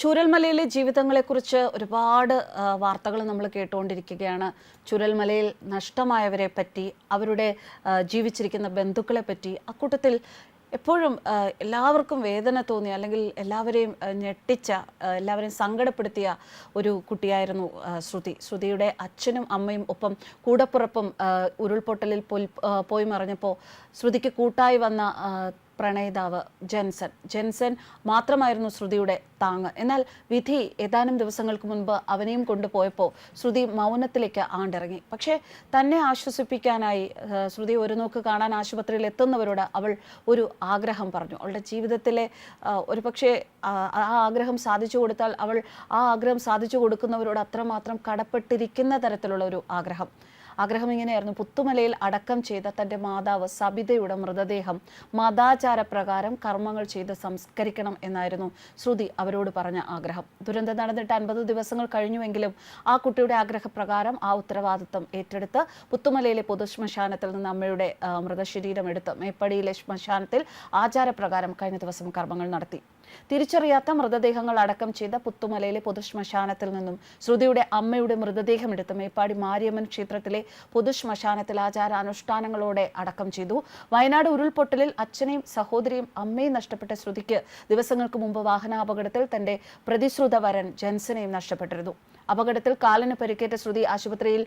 ചുരൽമലയിലെ ജീവിതങ്ങളെക്കുറിച്ച് ഒരുപാട് വാർത്തകൾ നമ്മൾ കേട്ടുകൊണ്ടിരിക്കുകയാണ്. ചുരൽമലയിൽ നഷ്ടമായവരെ പറ്റി അവരുടെ ജീവിച്ചിരിക്കുന്ന ബന്ധുക്കളെ പറ്റി അക്കൂട്ടത്തിൽ എപ്പോഴും എല്ലാവർക്കും വേദന തോന്നിയ അല്ലെങ്കിൽ എല്ലാവരെയും ഞെട്ടിച്ച എല്ലാവരെയും സങ്കടപ്പെടുത്തിയ ഒരു കുട്ടിയായിരുന്നു ശ്രുതി. ശ്രുതിയുടെ അച്ഛനും അമ്മയും ഒപ്പം കൂടപ്പുറപ്പും ഉരുൾപൊട്ടലിൽ പോയി മറിഞ്ഞപ്പോൾ ശ്രുതിക്ക് കൂട്ടായി വന്ന പ്രണയിതാവ് ജെൻസൺ. ജെൻസൺ മാത്രമായിരുന്നു ശ്രുതിയുടെ താങ്ങ്. എന്നാൽ വിധി ഏതാനും ദിവസങ്ങൾക്ക് മുൻപ് അവനെയും കൊണ്ടുപോയപ്പോൾ ശ്രുതി മൗനത്തിലേക്ക് ആണ്ടിറങ്ങി. പക്ഷേ തന്നെ ആശ്വസിപ്പിക്കാനായി ശ്രുതി ഒരു നോക്ക് കാണാൻ ആശുപത്രിയിൽ എത്തുന്നവരോട് അവൾ ഒരു ആഗ്രഹം പറഞ്ഞു. അവളുടെ ജീവിതത്തിലെ ഒരു പക്ഷേ ആ ആഗ്രഹം സാധിച്ചു കൊടുത്താൽ അവൾ ആ ആഗ്രഹം സാധിച്ചു കൊടുക്കുന്നവരോട് അത്രമാത്രം കടപ്പെട്ടിരിക്കുന്ന തരത്തിലുള്ള ഒരു ആഗ്രഹം. ആഗ്രഹം ഇങ്ങനെയായിരുന്നു പുത്തുമലയിൽ അടക്കം ചെയ്ത തന്റെ മാതാവ് സബിതയുടെ മൃതദേഹം മതാചാരപ്രകാരം കർമ്മങ്ങൾ ചെയ്ത് സംസ്കരിക്കണം എന്നായിരുന്നു ശ്രുതി അവരോട് പറഞ്ഞ ആഗ്രഹം. ദുരന്തം നടന്നിട്ട് അൻപത് ദിവസങ്ങൾ കഴിഞ്ഞുവെങ്കിലും ആ കുട്ടിയുടെ ആഗ്രഹപ്രകാരം ആ ഉത്തരവാദിത്വം ഏറ്റെടുത്ത് പുത്തുമലയിലെ പൊതുശ്മശാനത്തിൽ നിന്ന് അമ്മയുടെ മൃതശരീരം എടുത്ത് മേപ്പടിയിലെ ശ്മശാനത്തിൽ ആചാരപ്രകാരം കഴിഞ്ഞ ദിവസം കർമ്മങ്ങൾ നടത്തി. തിരിച്ചറിയാത്ത മൃതദേഹങ്ങൾ അടക്കം ചെയ്ത പുത്തുമലയിലെ പൊതുശ്മശാനത്തിൽ നിന്നും ശ്രുതിയുടെ അമ്മയുടെ മൃതദേഹം എടുത്ത് മേപ്പാടി മാരിയമ്മൻ ക്ഷേത്രത്തിലെ പൊതുശ്മശാനത്തിൽ ആചാരാനുഷ്ഠാനങ്ങളോടെ അടക്കം ചെയ്തു. വയനാട് ഉരുൾപൊട്ടലിൽ അച്ഛനെയും സഹോദരിയും അമ്മയും നഷ്ടപ്പെട്ട ശ്രുതിക്ക് ദിവസങ്ങൾക്ക് മുമ്പ് വാഹനാപകടത്തിൽ തന്റെ പ്രതിശ്രുത വരൻ ജെൻസനെയും നഷ്ടപ്പെട്ടിരുന്നു. അപകടത്തിൽ കാലിന് പരിക്കേറ്റ ശ്രുതി ആശുപത്രിയിൽ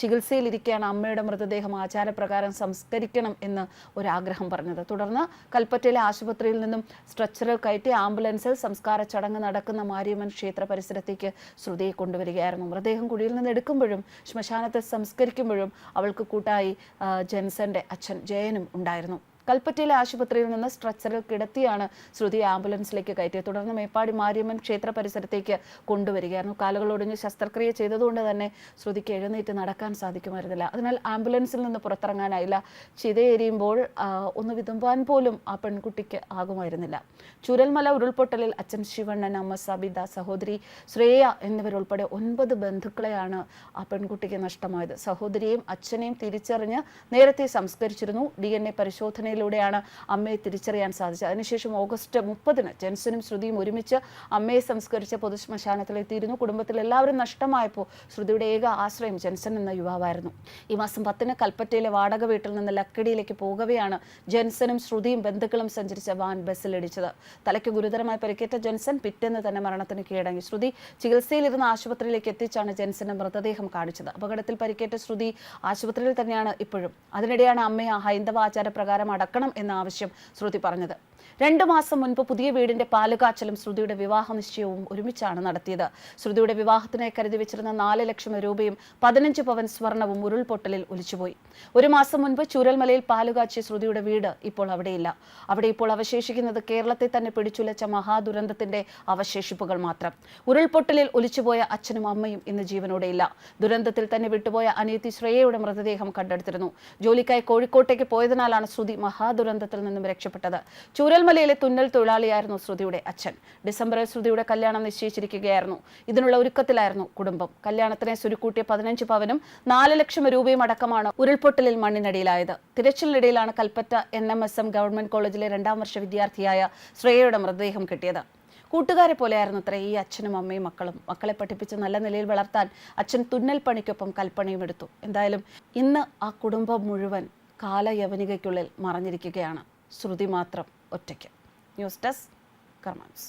ചികിത്സയിലിരിക്കുകയാണ് അമ്മയുടെ മൃതദേഹം ആചാരപ്രകാരം സംസ്കരിക്കണം എന്ന് ഒരാഗ്രഹം പറഞ്ഞത്. തുടർന്ന് കൽപ്പറ്റയിലെ ആശുപത്രിയിൽ നിന്നും സ്ട്രെച്ചറിൽ കയറ്റി ആംബുലൻസിൽ സംസ്കാര ചടങ്ങ് നടക്കുന്ന മാരിയമ്മൻ ക്ഷേത്ര പരിസരത്തേക്ക് ശ്രുതിയെ കൊണ്ടുവരികയായിരുന്നു. മൃതദേഹം കുഴിയിൽ നിന്ന് എടുക്കുമ്പോഴും ശ്മശാനത്തിൽ സംസ്കരിക്കുമ്പോഴും അവൾക്ക് കൂട്ടായി ജെൻസന്റെ അച്ഛൻ ജയനും ഉണ്ടായിരുന്നു. കൽപ്പറ്റയിലെ ആശുപത്രിയിൽ നിന്ന് സ്ട്രെച്ചറിൽ കിടത്തിയാണ് ശ്രുതി ആംബുലൻസിലേക്ക് കയറ്റിയത്. തുടർന്ന് മേപ്പാടി മാരിയമ്മൻ ക്ഷേത്ര പരിസരത്തേക്ക് കൊണ്ടുവരികയായിരുന്നു. കാലുകളൊടിഞ്ഞ് ശസ്ത്രക്രിയ ചെയ്തതുകൊണ്ട് തന്നെ ശ്രുതിക്ക് എഴുന്നേറ്റ് നടക്കാൻ സാധിക്കുമായിരുന്നില്ല. അതിനാൽ ആംബുലൻസിൽ നിന്ന് പുറത്തിറങ്ങാനായില്ല. ചിതയെരിയുമ്പോൾ ഒന്ന് വിതുമ്പാൻ പോലും ആ പെൺകുട്ടിക്ക് ആകുമായിരുന്നില്ല. ചുരൽമല ഉരുൾപൊട്ടലിൽ അച്ഛൻ ശിവണ്ണൻ അമ്മ സബിത സഹോദരി ശ്രേയ എന്നിവരുൾപ്പെടെ ഒൻപത് ബന്ധുക്കളെയാണ് ആ പെൺകുട്ടിക്ക് നഷ്ടമായത്. സഹോദരിയെയും അച്ഛനെയും തിരിച്ചറിഞ്ഞ് നേരത്തെ സംസ്കരിച്ചിരുന്നു. ഡി എൻ എ പരിശോധനയിലൂടെയാണ് അമ്മയെ തിരിച്ചറിയാൻ സാധിച്ചത്. അതിനുശേഷം ഓഗസ്റ്റ് മുപ്പതിന് ജെൻസനും ശ്രുതിയും ഒരുമിച്ച് അമ്മയെ സംസ്കരിച്ച പൊതുശ്മശാനത്തിലെത്തിയിരുന്നു കുടുംബത്തിൽ എല്ലാവരും നഷ്ടമായപ്പോൾ ശ്രുതിയുടെ ഏക ആശ്രയം ജെൻസൺ എന്ന യുവാവായിരുന്നു. ഈ മാസം പത്തിന് കൽപ്പറ്റയിലെ വാടക വീട്ടിൽ നിന്ന് ലക്കടിയിലേക്ക് പോകവെയാണ് ജെൻസനും ശ്രുതിയും ബന്ധുക്കളും സഞ്ചരിച്ച വാൻ ബസ്സിലിടിച്ചത് തലയ്ക്ക് ഗുരുതരമായി പരിക്കേറ്റ ജെൻസൺ പിറ്റേന്ന് തന്നെ മരണത്തിന് കീഴടങ്ങി. ശ്രുതി ചികിത്സയിലിരുന്ന ആശുപത്രിയിലേക്ക് എത്തിച്ചാണ് ജെൻസന്റെ മൃതദേഹം കാണിച്ചത്. അപകടത്തിൽ പരിക്കേറ്റ ശ്രുതി ആശുപത്രിയിൽ തന്നെയാണ് ഇപ്പോഴും. അതിനിടെയാണ് അമ്മയെ ഹൈന്ദവ ആചാരപ്രകാരം അടക്കണം എന്ന ആവശ്യം ശ്രുതി പറഞ്ഞത് രണ്ടു മാസം മുൻപ് പുതിയ വീടിന്റെ പാലുകാച്ചലും ശ്രുതിയുടെ വിവാഹ നിശ്ചയവും ഒരുമിച്ചാണ് നടത്തിയത്. ശ്രുതിയുടെ വിവാഹത്തിനായി കരുതി വെച്ചിരുന്ന നാല് ലക്ഷം രൂപയും പതിനഞ്ച് പവൻ സ്വർണവും ഉരുൾപൊട്ടലിൽ ഒലിച്ചുപോയി. ഒരു മാസം മുൻപ് ചൂരൽമലയിൽ പാലുകാച്ചിയ ശ്രുതിയുടെ വീട് ഇപ്പോൾ അവിടെയില്ല. അവിടെ ഇപ്പോൾ അവശേഷിക്കുന്നത് കേരളത്തെ തന്നെ പിടിച്ചുലച്ച മഹാദുരന്തത്തിന്റെ അവശേഷിപ്പുകൾ മാത്രം. ഉരുൾപൊട്ടലിൽ ഒലിച്ചുപോയ അച്ഛനും അമ്മയും ഇന്ന് ജീവനോടെയില്ല ദുരന്തത്തിൽ തന്നെ വിട്ടുപോയ അനിയത്തി ശ്രേയയുടെ മൃതദേഹം കണ്ടെടുത്തിരുന്നു. ജോലിക്കായി കോഴിക്കോട്ടേക്ക് പോയതിനാലാണ് ശ്രുതി മഹാദുരന്തത്തിൽ നിന്നും രക്ഷപ്പെട്ടത്. ചൂരൽമലയിലെ തുന്നൽ തൊഴിലാളിയായിരുന്നു ശ്രുതിയുടെ അച്ഛൻ. ഡിസംബറിൽ ശ്രുതിയുടെ കല്യാണം നിശ്ചയിച്ചിരിക്കുകയായിരുന്നു. ഇതിനുള്ള ഒരുക്കത്തിലായിരുന്നു കുടുംബം. കല്യാണത്തിനെ സുരുക്കൂട്ടിയ പതിനഞ്ച് പവനും നാല് ലക്ഷം രൂപയും അടക്കമാണ് ഉരുൾപൊട്ടലിൽ മണ്ണിനടിയിലായത്. തിരച്ചിലിനിടയിലാണ് Kalpetta N M S M government കോളേജിലെ രണ്ടാം വർഷ വിദ്യാർത്ഥിയായ ശ്രേയയുടെ മൃതദേഹം കിട്ടിയത്. കൂട്ടുകാരെ പോലെയായിരുന്നു അത്ര ഈ അച്ഛനും അമ്മയും മക്കളും. മക്കളെ പഠിപ്പിച്ച് നല്ല നിലയിൽ വളർത്താൻ അച്ഛൻ തുന്നൽ പണിക്കൊപ്പം കൽപ്പണയും എടുത്തു. എന്തായാലും ഇന്ന് ആ കുടുംബം മുഴുവൻ കാലയവനികയ്ക്കുള്ളിൽ മറഞ്ഞിരിക്കുകയാണ്. ശ്രുതി മാത്രം. ഒറ്റയ്ക്ക്. News desk കർമാൻസ്.